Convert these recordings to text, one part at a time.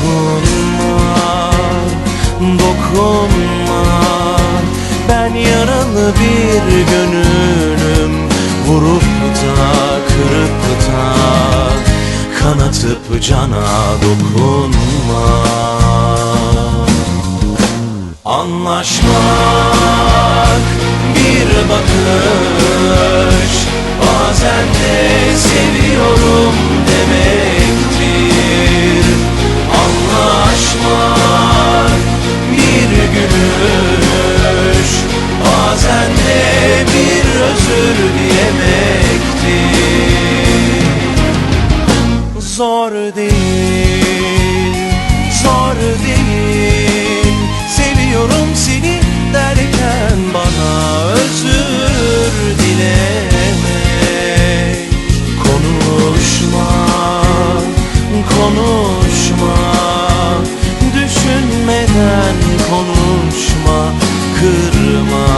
Dokunma, dokunma Ben yaralı bir gönlüm Vurup da kırıp da Kanatıp cana dokunma Anlaşmak bir bakış Bazen de seviyorum Zor değil, zor değil. Seviyorum seni derken bana özür dilemek. Konuşma, konuşma. Düşünmeden konuşma. Kırma,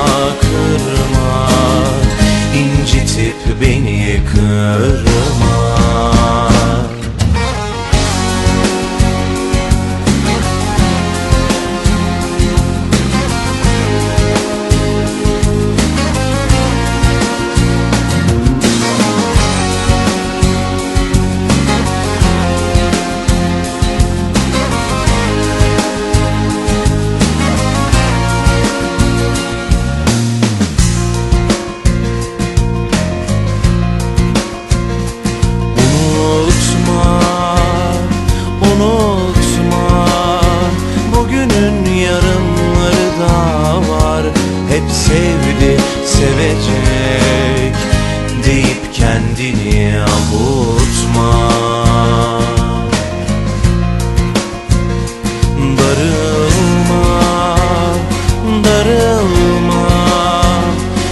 kırma. İncitip beni kırma sevecek Deyip kendini avutma. Darılma, darılma.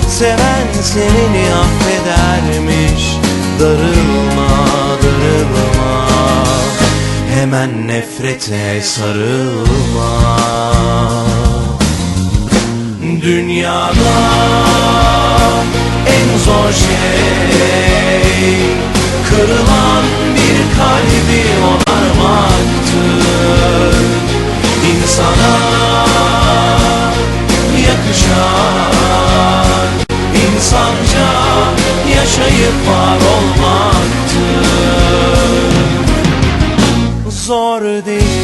Seven seni affedermiş. Darılma, darılma. Hemen nefrete sarılma şey Kırılan bir kalbi onarmaktır İnsana yakışan insanca yaşayıp var olmaktır Zor değil,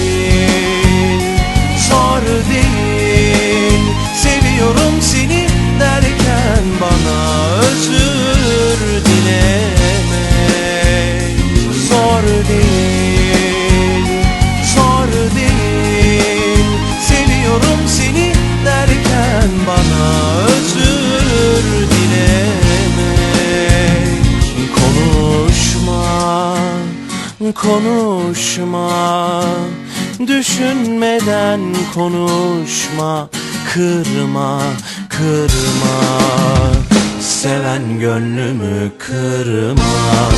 konuşma Düşünmeden konuşma Kırma, kırma. Seven gönlümü kırma